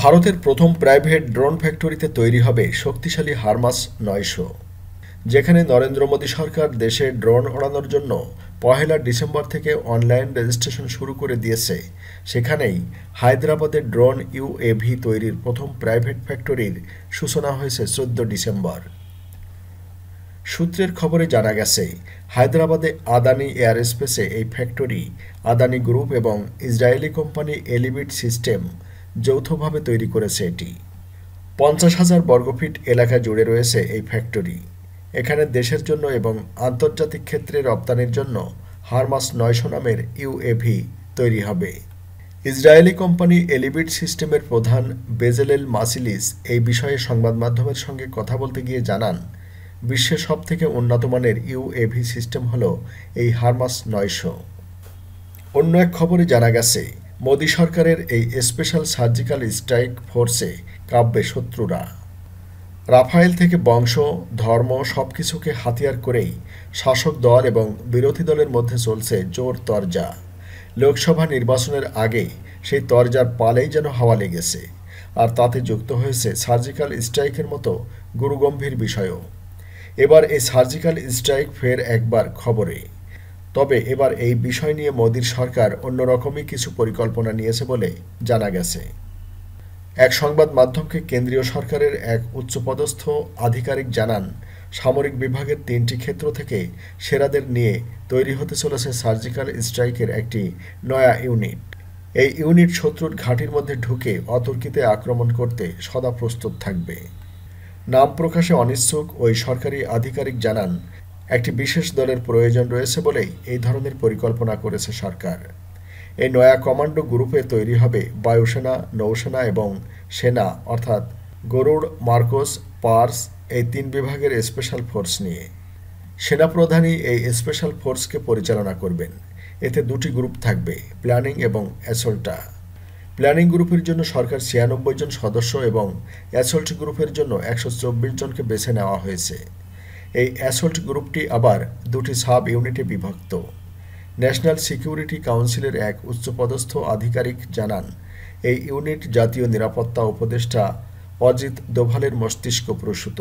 ভারতের প্রথম private drone ফ্যাক্টরিতে তৈরি হবে শক্তিশালী হারমাস নয়শো, যেখানে নরেন্দ্র মোদী সরকার দেশে ড্রোন ওড়ানোর জন্য পহেলা ডিসেম্বর থেকে অনলাইন রেজিস্ট্রেশন শুরু করে দিয়েছে। সেখানেই হায়দ্রাবাদের ড্রোন ইউএভি তৈরির প্রথম প্রাইভেট ফ্যাক্টরির সূচনা হয়েছে চোদ্দ ডিসেম্বর। সূত্রের খবরে জানা গেছে, হায়দ্রাবাদে আদানি এয়ারস্পেসে এই ফ্যাক্টরি, আদানি গ্রুপ এবং ইসরায়েলি কোম্পানি এলিবিট সিস্টেম যৌথভাবে তৈরি করেছে এটি। পঞ্চাশ হাজার বর্গফিট এলাকা জুড়ে রয়েছে এই ফ্যাক্টরি। এখানে দেশের জন্য এবং আন্তর্জাতিক ক্ষেত্রে রপ্তানির জন্য হারমাস নয়শো নামের ইউএভি তৈরি হবে। ইসরায়েলি কোম্পানি এলিবিট সিস্টেমের প্রধান বেজেলেল মাসিলিস এই বিষয়ে সংবাদ মাধ্যমের সঙ্গে কথা বলতে গিয়ে জানান, বিশ্বের সব থেকে উন্নত মানের ইউএভি সিস্টেম হল এই হারমাস নয়শো। অন্য এক খবরে জানা গেছে মোদী সরকারের এই স্পেশাল সার্জিক্যাল স্ট্রাইক ফোর্সে কাব্যে শত্রুরা। রাফায়েল থেকে বংশ, ধর্ম সব কিছুকে হাতিয়ার করেই শাসক দল এবং বিরোধী দলের মধ্যে চলছে জোর তরজা। লোকসভা নির্বাচনের আগে সেই তরজার পালেই যেন হাওয়া লেগেছে। আর তাতে যুক্ত হয়েছে সার্জিক্যাল স্ট্রাইকের মতো গুরুগম্ভীর বিষয়ও। এবার এই সার্জিক্যাল স্ট্রাইক ফের একবার খবরে। তবে এবার এই বিষয় নিয়ে মোদীর সরকার অন্যরকমই কিছু পরিকল্পনা নিয়েছে বলে জানা গেছে। এক সংবাদ মাধ্যমকে কেন্দ্রীয় সরকারের এক উচ্চপদস্থ আধিকারিক জানান, সামরিক বিভাগের তিনটি ক্ষেত্র থেকে সেরাদের নিয়ে তৈরি হতে চলেছে সার্জিক্যাল স্ট্রাইকের একটি নয়া ইউনিট। এই ইউনিট শত্রুর ঘাঁটির মধ্যে ঢুকে অতর্কিতে আক্রমণ করতে সদা প্রস্তুত থাকবে। নাম প্রকাশে অনিচ্ছুক ওই সরকারি আধিকারিক জানান একটি বিশেষ দলের প্রয়োজন রয়েছে বলেই এই ধরনের পরিকল্পনা করেছে সরকার। এই নয়া কমান্ডো গ্রুপে তৈরি হবে বায়ুসেনা, নৌসেনা এবং সেনা, অর্থাৎ গরুড়, মার্কোস, পার্স এই তিন বিভাগের স্পেশাল ফোর্স নিয়ে। সেনাপ্রধানই এই স্পেশাল ফোর্সকে পরিচালনা করবেন। এতে দুটি গ্রুপ থাকবে, প্ল্যানিং এবং অ্যাসল্টা প্ল্যানিং গ্রুপের জন্য সরকার ছিয়ানব্বই জন সদস্য এবং অ্যাসল্ট গ্রুপের জন্য একশো চব্বিশ জনকে বেছে নেওয়া হয়েছে। এই অ্যাসল্ট গ্রুপটি আবার দুটি সাব ইউনিটে বিভক্ত। ন্যাশনাল সিকিউরিটি কাউন্সিলের এক উচ্চপদস্থ আধিকারিক জানান, এই ইউনিট জাতীয় নিরাপত্তা উপদেষ্টা অজিত দোভালের মস্তিষ্ক প্রসূত।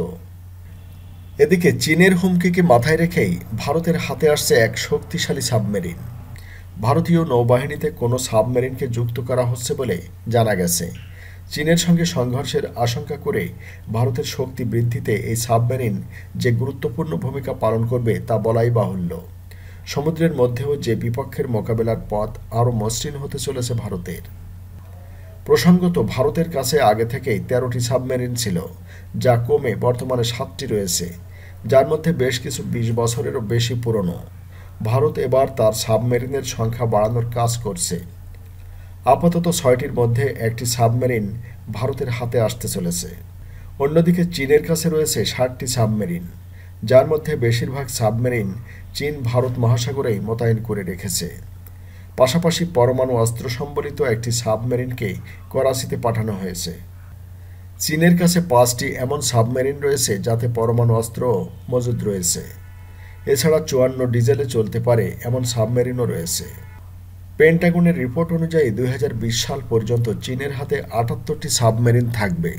এদিকে চীনের হুমকিকে মাথায় রেখেই ভারতের হাতে আসছে এক শক্তিশালী সাবমেরিন। ভারতীয় নৌবাহিনীতে কোনো সাবমেরিনকে যুক্ত করা হচ্ছে বলে জানা গেছে। চীনের সঙ্গে সংঘর্ষের আশঙ্কা করে ভারতের শক্তি বৃদ্ধিতে এই সাবমেরিন যে গুরুত্বপূর্ণ ভূমিকা পালন করবে তা বলাই বাহুল্য। সমুদ্রের মধ্যেও যে বিপক্ষের মোকাবেলার পথ আরও মসৃণ হতে চলেছে ভারতের। প্রসঙ্গত, ভারতের কাছে আগে থেকেই তেরোটি সাবমেরিন ছিল, যা কমে বর্তমানে সাতটি রয়েছে, যার মধ্যে বেশ কিছু বিশ বছরেরও বেশি পুরনো। ভারত এবার তার সাবমেরিনের সংখ্যা বাড়ানোর কাজ করছে। আপাতত ছয়টির মধ্যে একটি সাবমেরিন ভারতের হাতে আসতে চলেছে। অন্যদিকে চীনের কাছে রয়েছে ষাটটি সাবমেরিন, যার মধ্যে বেশিরভাগ সাবমেরিন চীন ভারত মহাসাগরেই মোতায়েন করে রেখেছে। পাশাপাশি পরমাণু অস্ত্র সম্বলিত একটি সাবমেরিনকে করাচিতে পাঠানো হয়েছে। চীনের কাছে পাঁচটি এমন সাবমেরিন রয়েছে যাতে পরমাণু অস্ত্র মজুদ রয়েছে। এছাড়া চুয়ান্ন ডিজেলে চলতে পারে এমন সাবমেরিনও রয়েছে। পেন্টাগনের রিপোর্ট অনুযায়ী দু হাজার বিশ সাল পর্যন্ত চীনের হাতে আটাত্তরটি সাবমেরিন থাকবে।